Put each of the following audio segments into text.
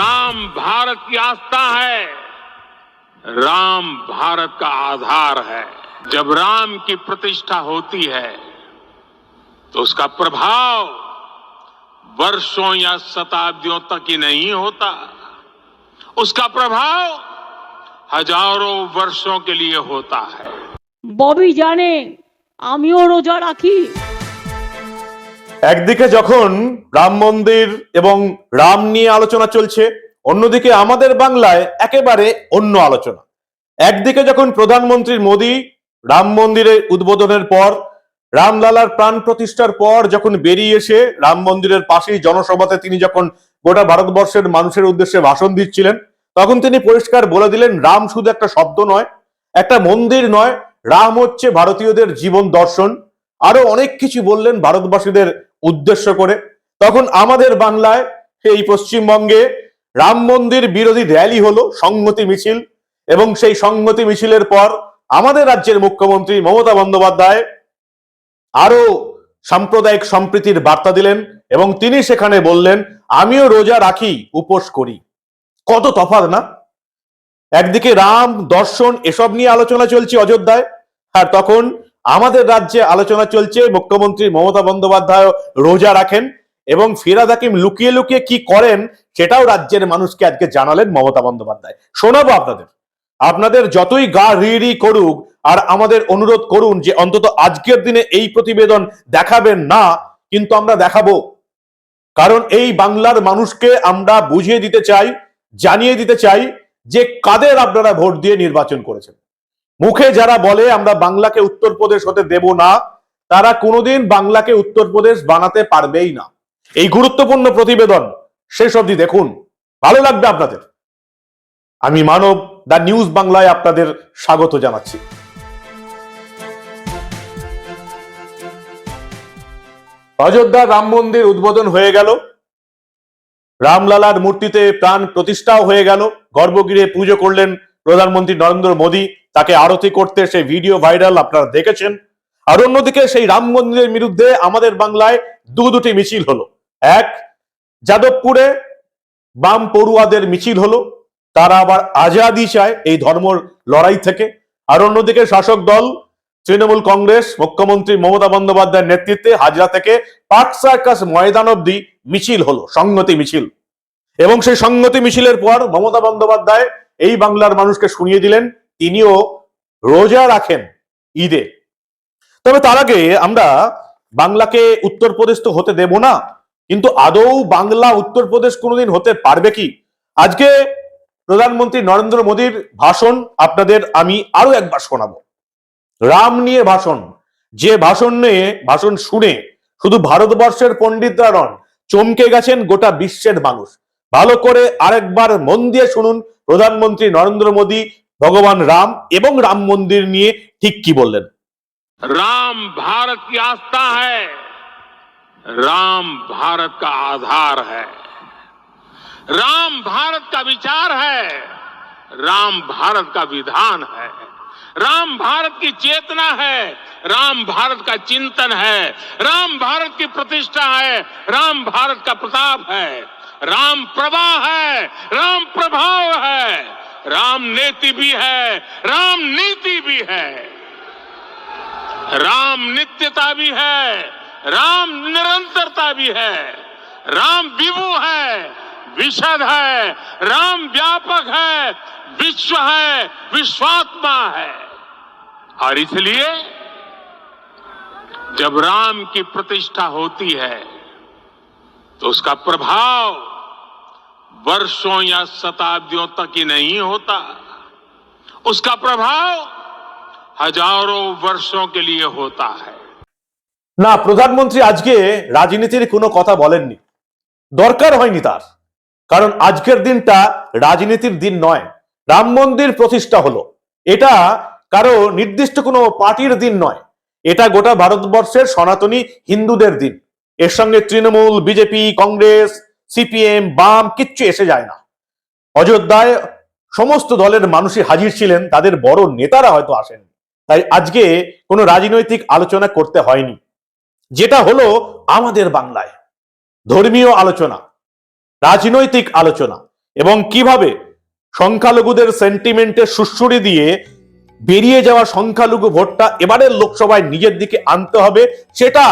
राम भारत की आस्था है राम भारत का आधार है जब राम की प्रतिष्ठा होती है तो उसका प्रभाव वर्षों या शताब्दियों तक ही नहीं होता उसका प्रभाव हजारों वर्षों के लिए होता है ববি জানে আমিও রোজা রাখি একদিকে যখন রাম মন্দির এবং রাম নিয়ে আলোচনা চলছে, অন্যদিকে আমাদের বাংলায় একেবারে অন্য আলোচনা। একদিকে যখন প্রধানমন্ত্রী মোদী রাম মন্দিরের উদ্বোধনের পর, রামলালার প্রাণ প্রতিষ্ঠার পর যখন বেরিয়ে এসে রাম মন্দিরের পাশেই জনসভাতে তিনি যখন গোটা ভারতবর্ষের মানুষের উদ্দেশ্যে ভাষণ দিচ্ছিলেন, তখন তিনি পরিষ্কার বলে দিলেন, রাম শুধু একটা শব্দ নয়, একটা মন্দির নয়, রাম হচ্ছে ভারতীয়দের জীবন দর্শন। আরও অনেক কিছু বললেন ভারতবাসীদের উদ্দেশ্য করে, তখন আমাদের বাংলায় সেই পশ্চিমবঙ্গে রাম মন্দির বিরোধী র্যালি হলো, সংহতি মিছিল, এবং সেই সংহতি মিছিলের পর আমাদের রাজ্যের মুখ্যমন্ত্রী মমতা বন্দ্যোপাধ্যায় আরও সাম্প্রদায়িক সম্প্রীতির বার্তা দিলেন, এবং তিনি সেখানে বললেন, আমিও রোজা রাখি, উপোস করি। কত তফাৎ না? একদিকে রাম, দর্শন, এসব নিয়ে আলোচনা চলছে অযোধ্যায়, আর তখন আমাদের রাজ্যে আলোচনা চলছে, মুখ্যমন্ত্রী মমতা বন্দ্যোপাধ্যায় রোজা রাখেন এবং ফিরাদ হাকিম লুকিয়ে লুকিয়ে কি করেন সেটাও রাজ্যের মানুষকে আজকে জানালেন মমতা বন্দ্যোপাধ্যায়। শোনাবো আপনাদের। আপনাদের যতই গা রিড়ি করুক আর আমাদের অনুরোধ করুন যে অন্তত আজকের দিনে এই প্রতিবেদন দেখাবেন না, কিন্তু আমরা দেখাবো। কারণ এই বাংলার মানুষকে আমরা বুঝিয়ে দিতে চাই, জানিয়ে দিতে চাই যে কাদের আপনারা ভোট দিয়ে নির্বাচন করেছেন। মুখে যারা বলে আমরা বাংলাকে উত্তরপ্রদেশ হতে দেব না, তারা কোনোদিন বাংলাকে উত্তরপ্রদেশ বানাতে পারবেই না। এই গুরুত্বপূর্ণ প্রতিবেদন শেষ অবধি দেখুন। ভালো লাগবে আপনাদের? আমি মানব দা নিউজ বাংলায় আপনাদের স্বাগত জানাচ্ছি। অযোধ্যা রাম মন্দির উদ্বোধন হয়ে গেল। রামলালার মূর্তিতে প্রাণ প্রতিষ্ঠাও হয়ে গেল। গর্ভগৃহে পুজো করলেন প্রধানমন্ত্রী নরেন্দ্র মোদী তাকে আরতি করতে সেই ভিডিও ভাইরাল আপনারা দেখেছেন। আর অন্যদিকে সেই রাম মন্দিরের বিরুদ্ধে আমাদের বাংলায় দু দুটি মিছিল হলো। এক, যাদবপুরে বাম পড়ুয়াদের মিছিল হলো। তারা আবার আজাদি চায় এই ধর্ম লড়াই থেকে। আর অন্যদিকে শাসক দল, তৃণমূল কংগ্রেস, মুখ্যমন্ত্রী মমতা বন্দ্যোপাধ্যায়ের নেতৃত্বে হাজরা থেকে পার্ক সার্কাস ময়দান অব্দি মিছিল হলো সংগতি মিছিল। এবং সেই সংগতি মিছিলের পর মমতা বন্দ্যোপাধ্যায় এই বাংলার মানুষকে শুনিয়ে দিলেন, তিনিও রোজা রাখেন ঈদে। তবে তার আগে আমরা বাংলাকে উত্তরপ্রদেশ তো হতে দেব না, কিন্তু আদৌ বাংলা উত্তরপ্রদেশ কোনোদিন হতে পারবে কি? আজকে প্রধানমন্ত্রী নরেন্দ্র মোদীর ভাষণ আপনাদের আমি আরও একবার শোনাবো। রাম নিয়ে ভাষণ, যে ভাষণ নিয়ে ভাষণ শুনে, শুধু ভারতবর্ষের পণ্ডিতরা নন, চমকে গেছেন গোটা বিশ্বের মানুষ। ভালো করে আরেকবার মন দিয়ে শুনুন প্রধানমন্ত্রী নরেন্দ্র মোদী ভগবান রাম এবং রাম মন্দির নিয়ে ঠিক কি বললেন राम भारत की आस्था है राम भारत का आधार है राम भारत का विचार है राम भारत का विधान है राम भारत की चेतना है राम भारत का चिंतन है राम भारत की प्रतिष्ठा है राम भारत का प्रताप है राम प्रवाह है, राम प्रभाव है, राम नेति भी है, राम नीति भी है। राम नित्यता भी है, राम निरंतरता भी है, राम विभु है, विशद है, राम व्यापक है, विश्व है, विश्वात्मा है। और इसलिए जब राम की प्रतिष्ठा होती है तो उसका प्रभाव वर्षों या शताब्दियों तक ही नहीं होता उसका प्रभाव हजारों वर्षों के लिए होता है না প্রধানমন্ত্রী আজকে রাজনীতির কোনো কথা বলেননি দরকার হয়নি তার কারণ আজকের দিনটা রাজনীতির দিন নয় রাম মন্দির প্রতিষ্ঠা হলো এটা কারো নির্দিষ্ট কোনো পার্টির দিন নয় এটা গোটা ভারতবর্ষের সনাতনী হিন্দুদের দিন এর সঙ্গে তৃণমূল, বিজেপি, কংগ্রেস, সিপিএম, বাম কিচ্ছু এসে যায় না। অযোধ্যায় সমস্ত দলের মানুষই হাজির ছিলেন, তাদের বড় নেতারা হয়তো আসেননি। তাই আজকে কোনো রাজনৈতিক আলোচনা করতে হয়নি। যেটা হলো আমাদের বাংলায়। ধর্মীয় আলোচনা, রাজনৈতিক আলোচনা এবং কীভাবে সংখ্যালঘুদের সেন্টিমেন্টের সুশ্রুড়ি দিয়ে বেরিয়ে যাওয়া সংখ্যালঘু ভোটটা এবারের লোকসভায় নিজের দিকে আনতে হবে, সেটা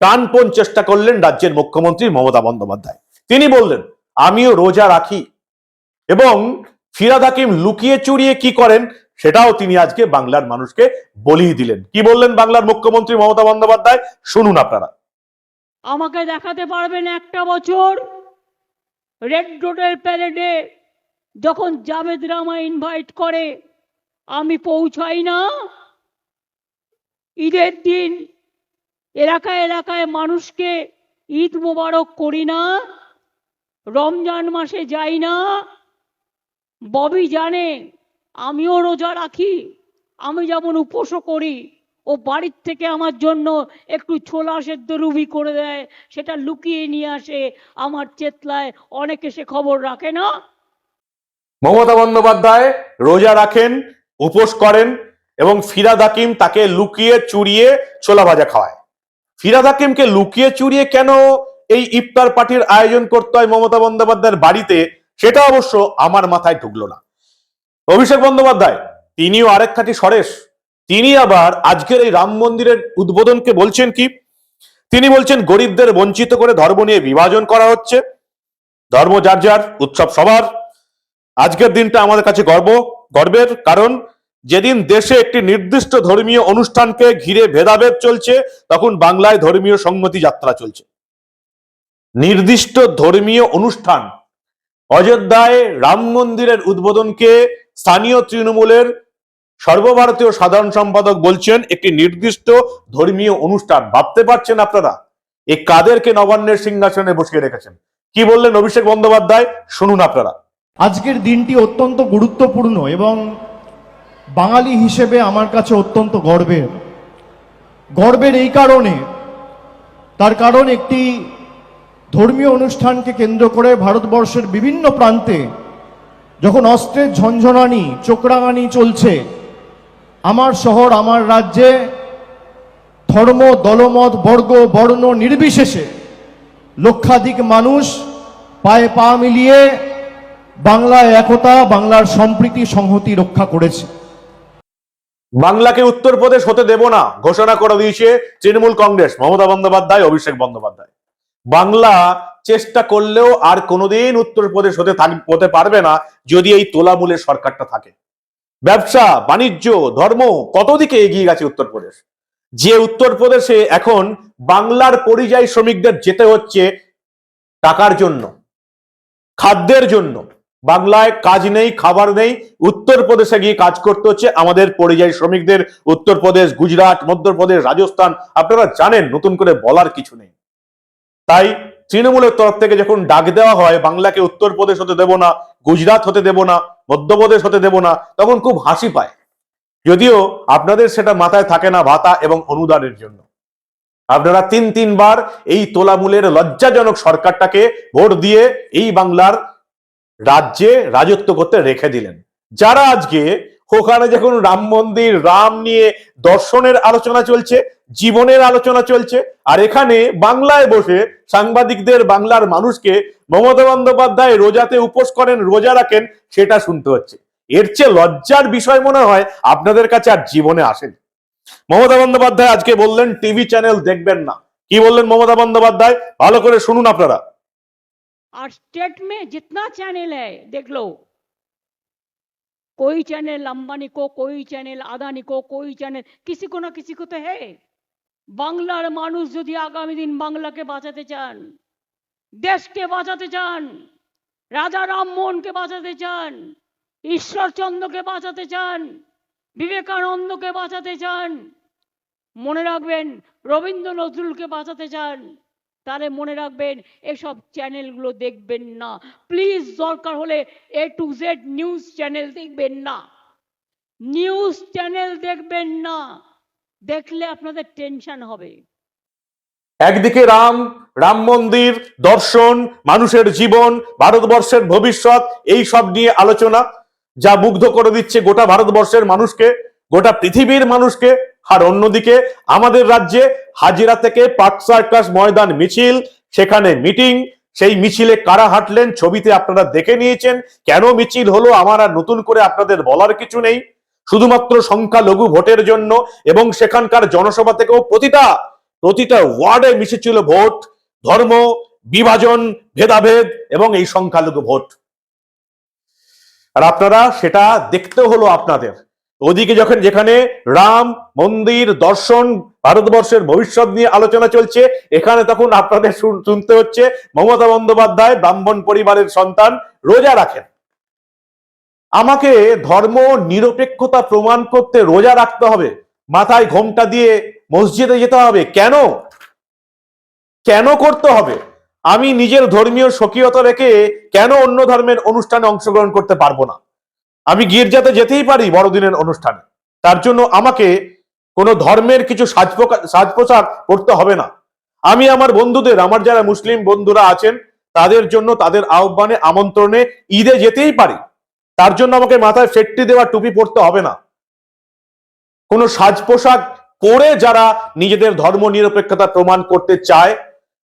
প্রাণপণ চেষ্টা করলেন রাজ্যের মুখ্যমন্ত্রী মমতা বন্দ্যোপাধ্যায়। তিনি বললেন, আমিও রোজা রাখি এবং ফিরাদ হাকিম লুকিয়ে চুরিয়ে কি করেন সেটাও তিনি আজকে বাংলার মানুষকে বলিয়ে দিলেন। কি বললেন বাংলার মুখ্যমন্ত্রী মমতা বন্দ্যোপাধ্যায়? শুনুন আপনারা। আমাকে দেখাতে পারবেন একটা বছর রেড রোডের প্যারেডে যখন জাভেদ রামা ইনভাইট করে, আমি পৌঁছাই না। ঈদের দিন এলাকায় এলাকায় মানুষকে ঈদ মোবারক করি না, রমজান মাসে যাই না। ববি জানে, আমিও রোজা রাখি, আমি যেমন উপোসও করি, ও বাড়ির থেকে আমার জন্য একটু ছোলা সেদ্ধ রুবি করে দেয়, সেটা লুকিয়ে নিয়ে আসে, আমার চেতলায় অনেকে সে খবর রাখে না। মমতা বন্দ্যোপাধ্যায় রোজা রাখেন, উপোস করেন এবং ফিরাদ হাকিম তাকে লুকিয়ে, চুরিয়ে ছোলা ভাজা খাওয়ায়। ফিরাদ হাকিমকে লুকিয়ে চুরিয়ে কেন এই ইফতার পার্টির আয়োজন করতে হয় মমতা বন্দ্যোপাধ্যায়ের বাড়িতে, সেটা অবশ্য আমার মাথায় ঢুকলো না। অভিষেক বন্দ্যোপাধ্যায়, তিনিও আরেক খাঁটি সরেশ। তিনি আবার আজকের এই রাম মন্দিরের উদ্বোধনকে বলছেন কি? তিনি বলছেন, গরিবদের বঞ্চিত করে ধর্ম নিয়ে বিভাজন করা হচ্ছে। ধর্ম যার যার, উৎসব সবার। আজকের দিনটা আমাদের কাছে গর্ব, গর্বের কারণ। যেদিন দেশে একটি নির্দিষ্ট ধর্মীয় অনুষ্ঠানকে ঘিরে ভেদাভেদ চলছে, তখন বাংলায় ধর্মীয় সংহতি যাত্রা চলছে। নির্দিষ্ট ধর্মীয় অনুষ্ঠান অযোধ্যায় রাম মন্দিরের উদ্বোধনকে স্থানীয় তৃণমূলের সর্বভারতীয় সাধারণ সম্পাদক বলছেন, একটি নির্দিষ্ট ধর্মীয় অনুষ্ঠান। ভাবতে পারছেন আপনারা? এই কাদেরকে নবান্নের সিংহাসনে বসিয়ে রেখেছেন। কি বললেন অভিষেক বন্দ্যোপাধ্যায়? শুনুন আপনারা। আজকের দিনটি অত্যন্ত গুরুত্বপূর্ণ এবং বাঙালি হিসেবে আমার কাছে অত্যন্ত গর্বের। গর্বের এই কারণে, তার কারণ একটি ধর্মীয় অনুষ্ঠানকে কেন্দ্র করে ভারতবর্ষের বিভিন্ন প্রান্তে যখন অস্ত্রের ঝনঝনানি, চোখরাঙানি চলছে, আমার শহর, আমার রাজ্যে ধর্ম, দলমত, বর্গ, বর্ণ নির্বিশেষে লক্ষাধিক মানুষ পায়ে পা মিলিয়ে বাংলায় একতা, বাংলার সম্প্রীতি, সংহতি রক্ষা করেছে। বাংলাকে উত্তরপ্রদেশ হতে দেব না, ঘোষণা করে দিয়েছে তৃণমূল কংগ্রেস, মমতা বন্দ্যোপাধ্যায়, অভিষেক বন্দ্যোপাধ্যায়। বাংলা চেষ্টা করলেও আর কোনোদিন উত্তরপ্রদেশ হতে হতে পারবে না, যদি এই তোলামূলের সরকারটা থাকে। ব্যবসা, বাণিজ্য, ধর্ম কত দিকে এগিয়ে গেছে উত্তরপ্রদেশ? যে উত্তরপ্রদেশে এখন বাংলার পরিযায়ী শ্রমিকদের যেতে হচ্ছে টাকার জন্য, খাদ্যের জন্য বাংলায় কাজ নেই, খাবার নেই, উত্তরপ্রদেশে গিয়ে কাজ করতে হচ্ছে। আমাদের পরিযায়ী শ্রমিকদের উত্তরপ্রদেশ, গুজরাট, মধ্যপ্রদেশ, রাজস্থান, আপনারা জানেন, নতুন করে বলার কিছু নেই। তাই তৃণমূলের তরফ থেকে যখন ডাক দেওয়া হয়, বাংলাকে উত্তরপ্রদেশ হতে দেব না, গুজরাট হতে দেব না, মধ্যপ্রদেশ হতে দেব না, তখন খুব হাসি পায়। যদিও আপনাদের সেটা মাথায় থাকে না ভাতা এবং অনুদানের জন্য। আপনারা তিন তিনবার এই তোলামূলের লজ্জাজনক সরকারটাকে ভোট দিয়ে এই বাংলার রাজ্যে রাজত্ব করতে রেখে দিলেন। যারা আজকে ওখানে যখন রাম মন্দির, রাম নিয়ে দর্শনের আলোচনা চলছে, জীবনের আলোচনা চলছে, আর এখানে বাংলায় বসে সাংবাদিকদের, বাংলার মানুষকে মমতা বন্দ্যোপাধ্যায় রোজাতে উপোস করেন, রোজা রাখেন, সেটা শুনতে হচ্ছে। এর চেয়ে লজ্জার বিষয় মনে হয় আপনাদের কাছে আর জীবনে আসেনি। মমতা বন্দ্যোপাধ্যায় আজকে বললেন, টিভি চ্যানেল দেখবেন না। কি বললেন মমতা বন্দ্যোপাধ্যায়? ভালো করে শুনুন আপনারা। और स्टेट में जितना चैनल है देख लो कोई चैनल अंबानी को कोई चैनल আদানি को कोई चैनल किसी को ना किसी को तो है বাংলার মানুষ যদি আগামী দিন বাংলাকে বাঁচাতে চান দেশকে বাঁচাতে চান রাজা রামমোহনকে বাঁচাতে চান ঈশ্বরচন্দ্রকে বাঁচাতে চান বিবেকানন্দকে বাঁচাতে চান মনে রাখবেন রবীন্দ্র নজরুলকে বাঁচাতে চান তাহলে মনে রাখবেন, এসব চ্যানেলগুলো দেখবেন না। প্লিজ দরকার হলে A to Z news channel দেখবেন না। নিউজ চ্যানেল দেখবেন না। দেখলে আপনাদের টেনশন হবে। একদিকে রাম রাম মন্দির, দর্শন, মানুষের জীবন, ভারতবর্ষের ভবিষ্যৎ, এই সব নিয়ে আলোচনা, যা মুগ্ধ করে দিচ্ছে গোটা ভারতবর্ষের মানুষকে, গোটা পৃথিবীর মানুষকে। আর অন্যদিকে আমাদের রাজ্যে হাজিরা থেকে পার্ক সার্কাস ময়দান মিছিল, সেখানে মিটিং। সেই মিছিলে কারা হাঁটলেন ছবিতে আপনারা দেখে নিয়েছেন। কেন মিছিল হলো আমার আর নতুন করে আপনাদের বলার কিছু নেই। শুধুমাত্র সংখ্যালঘু ভোটের জন্য এবং সেখানকার জনসভা থেকেও প্রতিটা প্রতিটা ওয়ার্ডে মিশেছিল ভোট, ধর্ম, বিভাজন, ভেদাভেদ এবং এই সংখ্যালঘু ভোট। আর আপনারা সেটা দেখতে হলো আপনাদের। ওদিকে যখন যেখানে রাম মন্দির দর্শন ভারতবর্ষের ভবিষ্যৎ নিয়ে আলোচনা চলছে, এখানে তখন আপনাদের শুন- শুনতে হচ্ছে মমতা বন্দ্যোপাধ্যায় ব্রাহ্মণ পরিবারের সন্তান রোজা রাখেন। আমাকে ধর্ম নিরপেক্ষতা প্রমাণ করতে রোজা রাখতে হবে, মাথায় ঘোমটা দিয়ে মসজিদে যেতে হবে, কেন? কেন করতে হবে? আমি নিজের ধর্মীয় স্বকীয়তা রেখে কেন অন্য ধর্মের অনুষ্ঠানে অংশগ্রহণ করতে পারব না? আমি গির্জাতে যেতেই পারি বড়দিনের অনুষ্ঠানে। তার জন্য আমাকে কোনো ধর্মের কিছু সাজ সাজ পোশাক হবে না। আমি আমার বন্ধুদের, আমার যারা মুসলিম বন্ধুরা আছেন, তাদের জন্য তাদের আহ্বানে, আমন্ত্রণে ঈদে যেতেই পারি। তার জন্য আমাকে মাথায় ফেটটি দেওয়া টুপি পরতে হবে না। কোনো সাজ পোশাক পরে যারা নিজেদের ধর্ম নিরপেক্ষতা প্রমাণ করতে চায়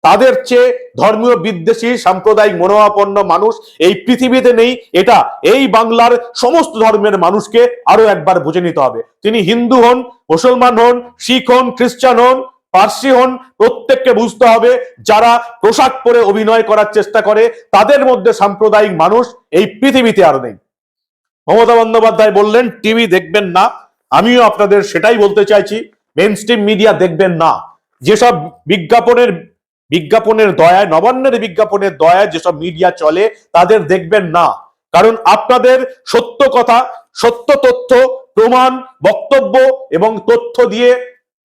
তাদের চেয়ে ধর্মীয় বিদ্বেষী, সাম্প্রদায়িক মনোভাবাপন্ন মানুষ এই পৃথিবীতে নেই। এটা এই বাংলার সমস্ত ধর্মের মানুষকে আরও একবার বুঝে নিতে হবে। তিনি হিন্দু হন, মুসলমান হন, শিখ হন, খ্রিস্টান হন, পার্সি হন, প্রত্যেককে বুঝতে হবে যারা পোশাক পরে অভিনয় করার চেষ্টা করে, তাদের মধ্যে সাম্প্রদায়িক মানুষ এই পৃথিবীতে আর নেই। মমতা বন্দ্যোপাধ্যায় বললেন, টিভি দেখবেন না। আমিও আপনাদের সেটাই বলতে চাইছি মেন মিডিয়া দেখবেন না। যেসব বিজ্ঞাপনের বিজ্ঞাপনের দয়ায়, নবান্নের বিজ্ঞাপনের দয়ায় যেসব মিডিয়া চলে, তাদের দেখবেন না। কারণ আপনাদের সত্য কথা, সত্য তথ্য, প্রমাণ, বক্তব্য এবং তথ্য দিয়ে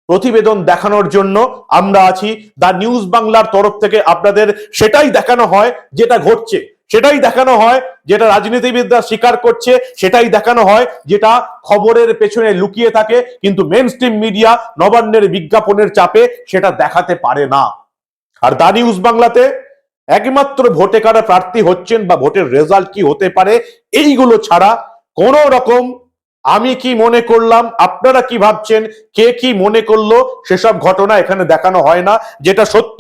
প্রতিবেদন দেখানোর জন্য আমরা আছি। দা নিউজ বাংলার তরফ থেকে আপনাদের সেটাই দেখানো হয় যেটা ঘটছে। সেটাই দেখানো হয় যেটা রাজনীতিবিদরা স্বীকার করছে, সেটাই দেখানো হয় যেটা খবরের পেছনে লুকিয়ে থাকে। কিন্তু মেন মিডিয়া নবান্নের বিজ্ঞাপনের চাপে সেটা দেখাতে পারে না। আর দা নিউজ বাংলাতে একমাত্র ভোটে কারা প্রার্থী হচ্ছেন বা ভোটের রেজাল্ট কি হতে পারে, এইগুলো ছাড়া কোন রকম আমি কি মনে করলাম, আপনারা কি ভাবছেন, কে কি মনে করল, সেসব ঘটনা এখানে দেখানো হয় না। যেটা সত্য,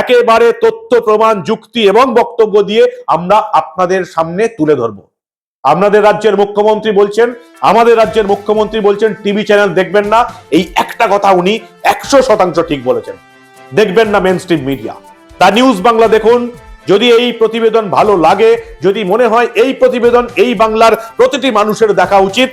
একেবারে তথ্য, প্রমাণ, যুক্তি এবং বক্তব্য দিয়ে আমরা আপনাদের সামনে তুলে ধরবো। আপনাদের রাজ্যের মুখ্যমন্ত্রী বলছেন, আমাদের রাজ্যের মুখ্যমন্ত্রী বলছেন, টিভি চ্যানেল দেখবেন না, এই একটা কথা উনি একশো শতাংশ ঠিক বলেছেন। দেখবেন না mainstream media the news Bangla দেখুন, যদি এই প্রতিবেদন ভালো লাগে, যদি মনে হয় এই প্রতিবেদন, এই বাংলার প্রতিটি মানুষের দেখা উচিত,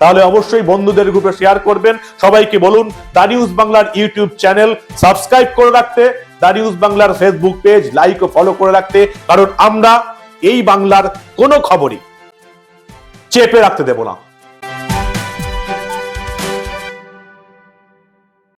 তাহলে অবশ্যই বন্ধুদের গ্রুপে শেয়ার করবেন। সবাইকে বলুন, দা নিউজ বাংলার ইউটিউব চ্যানেল সাবস্ক্রাইব করে রাখতে, দা নিউজ বাংলার ফেসবুক পেজ লাইক ও ফলো করে রাখতে, কারণ আমরা এই বাংলার কোনো খবরই চেপে রাখতে দেব না।